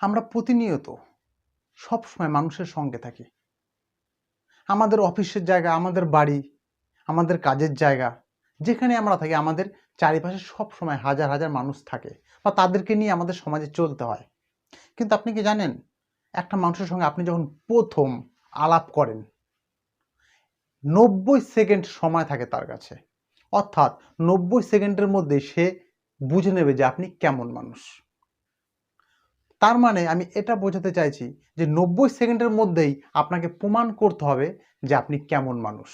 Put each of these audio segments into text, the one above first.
আমরা প্রতিনিয়ত সব সময় মানুষের সঙ্গে থাকি। আমাদের অফিসের জায়গা, আমাদের বাড়ি, আমাদের কাজের জায়গা, যেখানে আমরা থাকি, আমাদের চারিপাশে সব সময় হাজার হাজার মানুষ থাকে বা তাদেরকে নিয়ে আমাদের সমাজে চলতে হয়। কিন্তু আপনি কি জানেন, একটা মানুষের সঙ্গে আপনি যখন প্রথম আলাপ করেন, নব্বই সেকেন্ড সময় থাকে তার কাছে। অর্থাৎ নব্বই সেকেন্ডের মধ্যে সে বুঝে নেবে যে আপনি কেমন মানুষ। তার মানে আমি এটা বোঝাতে চাইছি যে নব্বই সেকেন্ডের মধ্যেই আপনাকে প্রমাণ করতে হবে যে আপনি কেমন মানুষ।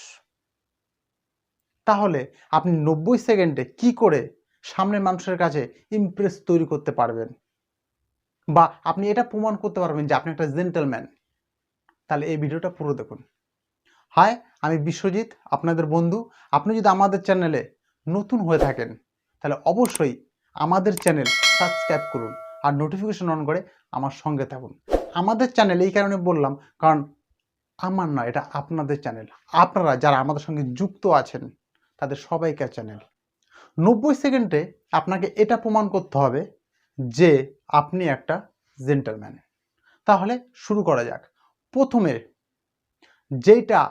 তাহলে আপনি নব্বই সেকেন্ডে কি করে সামনের মানুষের কাছে ইমপ্রেস তৈরি করতে পারবেন? বা আপনি এটা প্রমাণ করতে পারবেন যে আপনি একটা জেন্টেলম্যান তাহলে এই ভিডিওটা পুরো দেখুন। হাই আমি বিশ্বজিৎ, আপনাদের বন্ধু। আপনি যদি আমাদের চ্যানেলে নতুন হয়ে থাকেন, তাহলে অবশ্যই আমাদের চ্যানেল সাবস্ক্রাইব করুন। আর নোটিফিকেশন অন করে আমার সঙ্গে থাকুন। আমাদের চ্যানেল এই কারণে বললাম, কারণ আমার নয় এটা আপনাদের চ্যানেল আপনারা যারা আমাদের সঙ্গে যুক্ত আছেন, তাদের সবাইকার চ্যানেল নব্বই সেকেন্ডে আপনাকে এটা প্রমাণ করতে হবে যে আপনি একটা জেন্টালম্যান তাহলে শুরু করা যাক। প্রথমে যেটা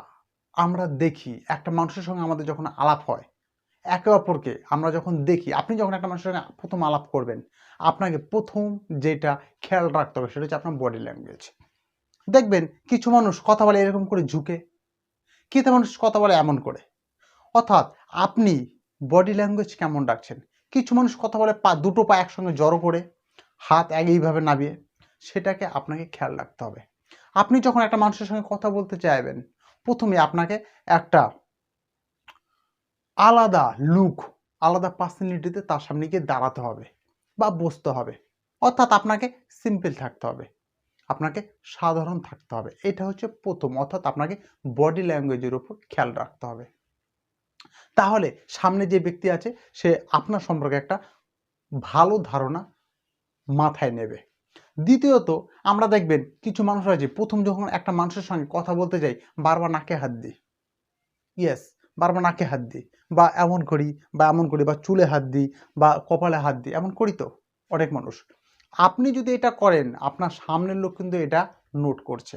আমরা দেখি, একটা মানুষের সঙ্গে আমাদের যখন আলাপ হয় একে অপরকে আমরা যখন দেখি, আপনি যখন একটা মানুষের সঙ্গে প্রথম আলাপ করবেন, আপনাকে প্রথম যেটা খেয়াল রাখতে হবে সেটা হচ্ছে আপনার বডি ল্যাঙ্গুয়েজ দেখবেন কিছু মানুষ কথা বলে এরকম করে ঝুঁকে, কিছু মানুষ কথা বলে এমন করে। অর্থাৎ আপনি বডি ল্যাঙ্গুয়েজ কেমন রাখছেন? কিছু মানুষ কথা বলে পা, দুটো পা একসঙ্গে জড়ো করে, হাত একইভাবে নামিয়ে সেটাকে আপনাকে খেয়াল রাখতে হবে। আপনি যখন একটা মানুষের সঙ্গে কথা বলতে চাইবেন, প্রথমে আপনাকে একটা আলাদা লুক আলাদা পার্সোনালিটিতে তার সামনে গিয়ে দাঁড়াতে হবে বা বসতে হবে। অর্থাৎ আপনাকে সিম্পল থাকতে হবে। আপনাকে সাধারণ থাকতে হবে। এটা হচ্ছে প্রথম। অর্থাৎ আপনাকে বডি ল্যাঙ্গুয়েজের উপর খেয়াল রাখতে হবে। তাহলে সামনে যে ব্যক্তি আছে, সে আপনার সম্পর্কে একটা ভালো ধারণা মাথায় নেবে। দ্বিতীয়ত, আমরা দেখবেন কিছু মানুষ আছে, প্রথম যখন একটা মানুষের সঙ্গে কথা বলতে যাই, বারবার নাকে হাত দিই। ইয়েস বারবার নাকে হাত দিই, বা এমন করি, বা এমন করি, বা চুলে হাত দিই, বা কপালে হাত দিই, এমন করি তো অনেক মানুষ। আপনি যদি এটা করেন, আপনার সামনের লোক কিন্তু এটা নোট করছে।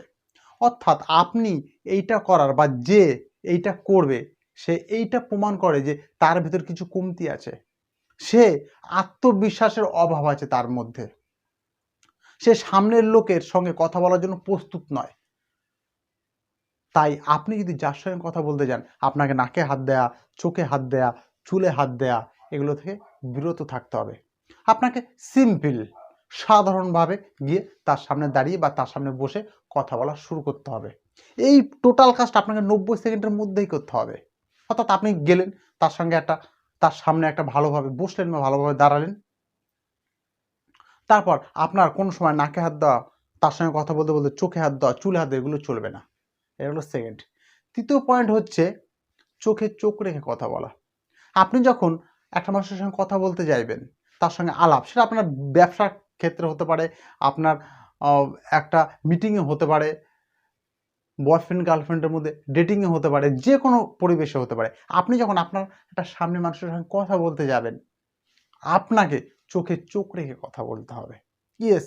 অর্থাৎ আপনি এইটা করার বা যে এইটা করবে, সে এইটা প্রমাণ করে যে তার ভিতর কিছু কমতি আছে। সে আত্মবিশ্বাসের অভাব আছে তার মধ্যে। সে সামনের লোকের সঙ্গে কথা বলার জন্য প্রস্তুত নয়। তাই আপনি যদি যার সঙ্গে কথা বলতে যান, আপনাকে নাকে হাত দেয়া, চোখে হাত দেয়া, চুলে হাত দেয়া, এগুলো থেকে বিরত থাকতে হবে। আপনাকে সিম্পল সাধারণভাবে গিয়ে তার সামনে দাঁড়িয়ে বা তার সামনে বসে কথা বলা শুরু করতে হবে। এই টোটাল কাজটা আপনাকে নব্বই সেকেন্ডের মধ্যেই করতে হবে। অর্থাৎ আপনি গেলেন, তার সঙ্গে একটা, তার সামনে একটা ভালোভাবে বসলেন বা ভালোভাবে দাঁড়ালেন। তারপর আপনার কোনো সময় নাকে হাত দেওয়া, তার সঙ্গে কথা বলতে বলতে চোখে হাত দেওয়া, চুলে হাত দেওয়া, এগুলো চলবে না। এটা হলো সেকেন্ড তৃতীয় পয়েন্ট হচ্ছে চোখে চোখ রেখে কথা বলা। আপনি যখন একটা মানুষের সঙ্গে কথা বলতে যাইবেন, তার সঙ্গে আলাপ, সেটা আপনার ব্যবসার ক্ষেত্রে হতে পারে, আপনার একটা মিটিংয়ে হতে পারে বয়ফ্রেন্ড গার্লফ্রেন্ডের মধ্যে ডেটিংয়ে হতে পারে, যে কোনো পরিবেশে হতে পারে, আপনি যখন আপনার একটা সামনে মানুষের সঙ্গে কথা বলতে যাবেন, আপনাকে চোখে চোখ রেখে কথা বলতে হবে। ইয়েস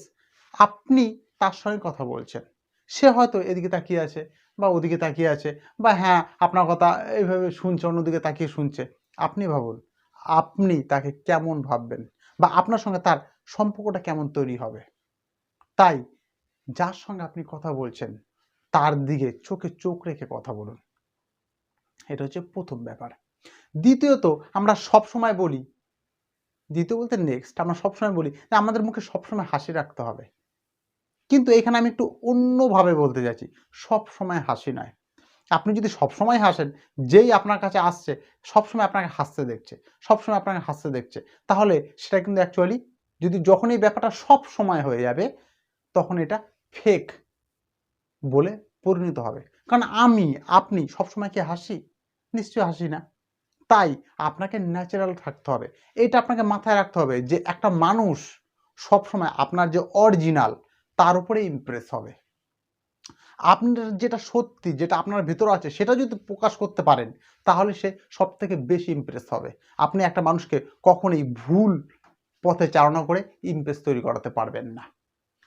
আপনি তার সঙ্গে কথা বলছেন। সে হয়তো এদিকে তাকিয়ে আছে বা ওদিকে তাকিয়ে আছে বা হ্যাঁ আপনার কথা এইভাবে শুনছে, অন্যদিকে তাকিয়ে শুনছে। আপনি ভাবুন, আপনি তাকে কেমন ভাববেন বা আপনার সঙ্গে তার সম্পর্কটা কেমন তৈরি হবে? তাই যার সঙ্গে আপনি কথা বলছেন, তার দিকে চোখে চোখ রেখে কথা বলুন। এটা হচ্ছে প্রথম ব্যাপার। দ্বিতীয়ত, আমরা সব সময় বলি, দ্বিতীয় বলতে নেক্সট আমরা সবসময় বলি যে আমাদের মুখে সবসময় হাসি রাখতে হবে। কিন্তু এখানে আমি একটু অন্যভাবে বলতে যাচ্ছি সব সময় হাসি নয়। আপনি যদি সব সময় হাসেন, যেই আপনার কাছে আসছে সবসময় আপনাকে হাসতে দেখছে সবসময় আপনাকে হাসতে দেখছে, তাহলে সেটা কিন্তু অ্যাকচুয়ালি যদি যখন এই ব্যাপারটা সব সময় হয়ে যাবে, তখন এটা ফেক বলে পরিণত হবে। কারণ আমি, আপনি সবসময় কি হাসি? নিশ্চয়ই হাসি না। তাই আপনাকে ন্যাচারাল থাকতে হবে। এটা আপনাকে মাথায় রাখতে হবে যে একটা মানুষ সবসময় আপনার যে অরিজিনাল তার উপরে ইমপ্রেস হবে। আপনার যেটা সত্যি, যেটা আপনার ভেতর আছে, সেটা যদি প্রকাশ করতে পারেন, তাহলে সে সব থেকে বেশি ইমপ্রেস হবে। আপনি একটা মানুষকে কখনোই ভুল পথে চালনা করে ইমপ্রেস তৈরি করাতে পারবেন না।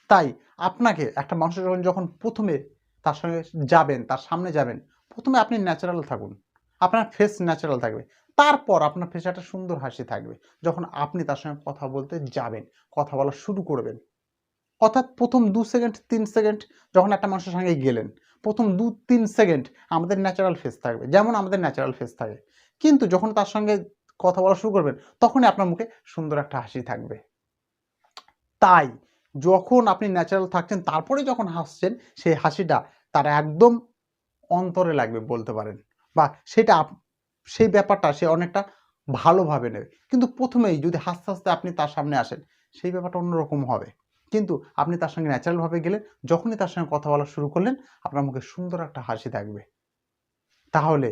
তাই আপনাকে একটা মানুষের যখন যখন প্রথমে তার সঙ্গে যাবেন, তার সামনে যাবেন, প্রথমে আপনি ন্যাচারাল থাকুন। আপনার ফেস ন্যাচারাল থাকবে। তারপর আপনার ফেসে একটা সুন্দর হাসি থাকবে। যখন আপনি তার সঙ্গে কথা বলতে যাবেন, কথা বলা শুরু করবেন অর্থাৎ প্রথম দু সেকেন্ড তিন সেকেন্ড যখন একটা মানুষের সঙ্গে গেলেন, প্রথম দু, তিন সেকেন্ড আমাদের ন্যাচারাল ফেস থাকবে, যেমন আমাদের ন্যাচারাল ফেস থাকে। কিন্তু যখন তার সঙ্গে কথা বলা শুরু করবেন, তখনই আপনার মুখে সুন্দর একটা হাসি থাকবে। তাই যখন আপনি ন্যাচারাল থাকছেন, তারপরে যখন হাসছেন, সেই হাসিটা তার একদম অন্তরে লাগবে বলতে পারেন। বা সেটা সেই ব্যাপারটা সে অনেকটা ভালোভাবে নেবে। কিন্তু প্রথমেই যদি হাসতে হাসতে আপনি তার সামনে আসেন, সেই ব্যাপারটা অন্যরকম হবে। কিন্তু আপনি তার সঙ্গে ন্যাচারালভাবে গেলেন, যখনই তার সঙ্গে কথা বলা শুরু করলেন, আপনার মুখে সুন্দর একটা হাসি থাকবে। তাহলে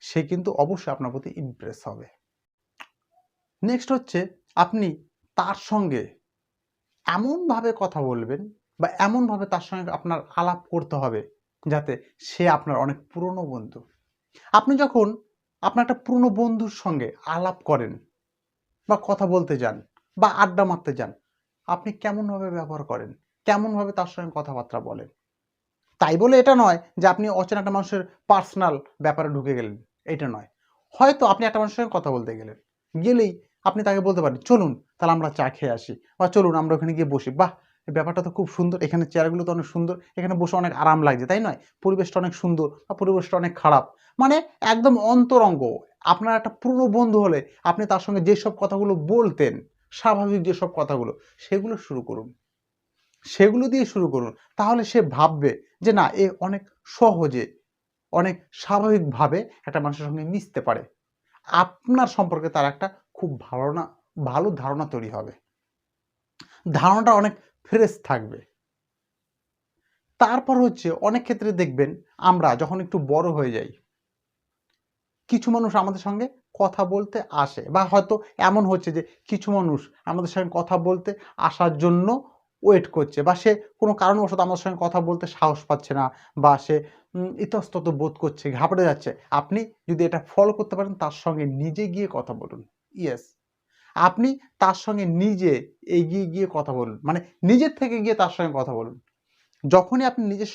সে কিন্তু অবশ্যই আপনার প্রতি ইমপ্রেস হবে। নেক্সট হচ্ছে, আপনি তার সঙ্গে এমনভাবে কথা বলবেন বা এমনভাবে তার সঙ্গে আপনার আলাপ করতে হবে, যাতে সে আপনার অনেক পুরনো বন্ধু। আপনি যখন আপনার একটা পুরনো বন্ধুর সঙ্গে আলাপ করেন বা কথা বলতে যান বা আড্ডা মারতে যান আপনি কেমনভাবে ব্যবহার করেন? কেমনভাবে তার সঙ্গে কথাবার্তা বলেন? তাই বলে এটা নয় যে আপনি অচেনা একটা মানুষের পার্সোনাল ব্যাপারে ঢুকে গেলেন। এটা নয়। হয়তো আপনি একটা মানুষের সঙ্গে কথা বলতে গেলেন। গেলেই আপনি তাকে বলতে পারেন, চলুন, তাহলে আমরা চা খেয়ে আসি। বা, চলুন, আমরা ওখানে গিয়ে বসি। বাহ! ব্যাপারটা তো খুব সুন্দর। এখানে চেয়ারগুলো তো অনেক সুন্দর। এখানে বসে অনেক আরাম লাগছে, তাই নয়? পরিবেশটা অনেক সুন্দর বা, পরিবেশটা অনেক খারাপ। মানে একদম অন্তরঙ্গ। আপনার একটা পুরনো বন্ধু হলে আপনি তার সঙ্গে যেসব কথাগুলো বলতেন স্বাভাবিক যেসব কথাগুলো, সেগুলো শুরু করুন। সেগুলো দিয়ে শুরু করুন। তাহলে সে ভাববে যে, না, এ অনেক সহজে, অনেক স্বাভাবিকভাবে একটা মানুষের সঙ্গে মিশতে পারে। আপনার সম্পর্কে তার একটা খুব না ভালো ধারণা তৈরি হবে। ধারণাটা অনেক ফ্রেশ থাকবে। তারপর হচ্ছে অনেক ক্ষেত্রে দেখবেন, আমরা যখন একটু বড় হয়ে যাই, কিছু মানুষ আমাদের সঙ্গে কথা বলতে আসে বা হয়তো এমন হচ্ছে যে কিছু মানুষ আমাদের সঙ্গে কথা বলতে আসার জন্য ওয়েট করছে বা সে কোনো কারণবশত আমাদের সঙ্গে কথা বলতে সাহস পাচ্ছে না বা সে ইতস্তত বোধ করছে, ঘাবড়ে যাচ্ছে। আপনি যদি এটা ফলো করতে পারেন, তার সঙ্গে নিজে গিয়ে কথা বলুন। ইয়েস আপনি তার সঙ্গে নিজে এগিয়ে গিয়ে কথা বলুন। মানে নিজের থেকে গিয়ে তার সঙ্গে কথা বলুন। যখনই আপনি নিজের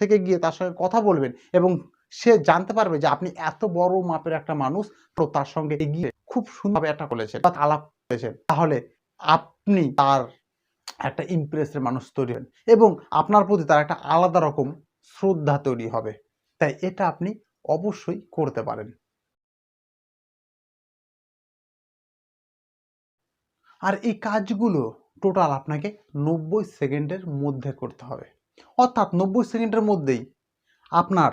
থেকে গিয়ে তার সঙ্গে কথা বলবেন এবং সে জানতে পারবে যে আপনি এত বড় মাপের একটা মানুষ, তো তার সঙ্গে এগিয়ে খুব সুন্দরভাবে একটা করেছেন বা আলাপ করেছেন। তাহলে আপনি তার একটা ইমপ্রেসের মানুষ তৈরি হন এবং আপনার প্রতি তার একটা আলাদা রকম শ্রদ্ধা তৈরি হবে। তাই এটা আপনি অবশ্যই করতে পারেন। আর এই কাজগুলো টোটাল আপনাকে নব্বই সেকেন্ডের মধ্যে করতে হবে। অর্থাৎ নব্বই সেকেন্ডের মধ্যেই আপনার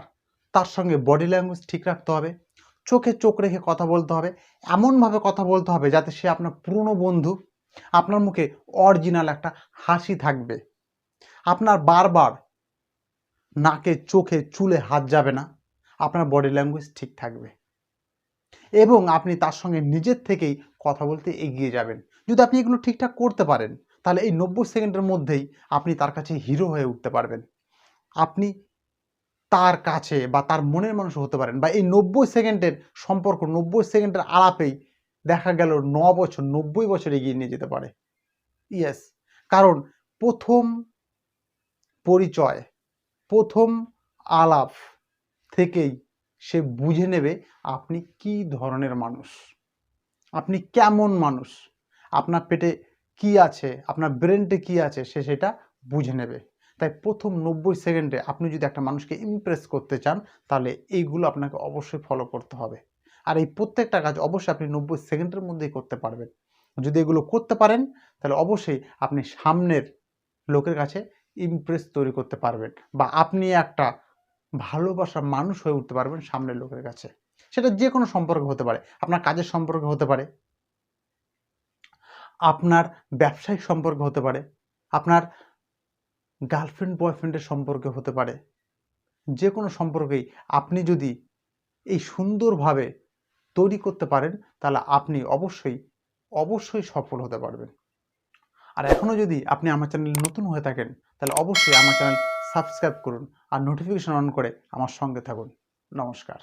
তার সঙ্গে বডি ল্যাঙ্গুয়েজ ঠিক রাখতে হবে, চোখে চোখ রেখে কথা বলতে হবে, এমনভাবে কথা বলতে হবে যাতে সে আপনার পুরনো বন্ধু, আপনার মুখে অরিজিনাল একটা হাসি থাকবে। আপনার বারবার নাকে, চোখে, চুলে হাত যাবে না, আপনার বডি ল্যাঙ্গুয়েজ ঠিক থাকবে। এবং আপনি তার সঙ্গে নিজের থেকেই কথা বলতে এগিয়ে যাবেন। যদি আপনি এগুলো ঠিকঠাক করতে পারেন, তাহলে এই নব্বই সেকেন্ডের মধ্যেই আপনি তার কাছে হিরো হয়ে উঠতে পারবেন। আপনি তার কাছে বা তার মনের মানুষ হতে পারেন বা এই নব্বই সেকেন্ডের সম্পর্ক, নব্বই সেকেন্ডের আলাপেই দেখা গেল ন বছর, নব্বই বছর এগিয়ে নিয়ে যেতে পারে। ইয়েস কারণ প্রথম পরিচয়, প্রথম আলাপ থেকেই সে বুঝে নেবে আপনি কি ধরনের মানুষ। আপনি কেমন মানুষ? আপনার পেটে কি আছে? আপনার ব্রেনটে কি আছে? সে সেটা বুঝে নেবে। তাই প্রথম নব্বই সেকেন্ডে আপনি যদি একটা মানুষকে ইমপ্রেস করতে চান, তাহলে এইগুলো আপনাকে অবশ্যই ফলো করতে হবে। আর এই প্রত্যেকটা কাজ অবশ্যই আপনি নব্বই সেকেন্ডের মধ্যেই করতে পারবেন। যদি এগুলো করতে পারেন, তাহলে অবশ্যই আপনি সামনের লোকের কাছে ইমপ্রেস তৈরি করতে পারবেন বা আপনি একটা ভালোবাসার মানুষ হয়ে উঠতে পারবেন সামনের লোকের কাছে। সেটা যে কোনো সম্পর্ক হতে পারে, আপনার কাজের সম্পর্ক হতে পারে, আপনার ব্যবসায়িক সম্পর্ক হতে পারে, আপনার গার্লফ্রেন্ড, বয়ফ্রেন্ডের সম্পর্কে হতে পারে। যে কোনো সম্পর্কেই আপনি যদি এই সুন্দরভাবে তৈরি করতে পারেন, তাহলে আপনি অবশ্যই অবশ্যই সফল হতে পারবেন। আর এখনও যদি আপনি আমার চ্যানেল নতুন হয়ে থাকেন, তাহলে অবশ্যই আমার চ্যানেল সাবস্ক্রাইব করুন আর নোটিফিকেশন অন করে আমার সঙ্গে থাকুন। নমস্কার।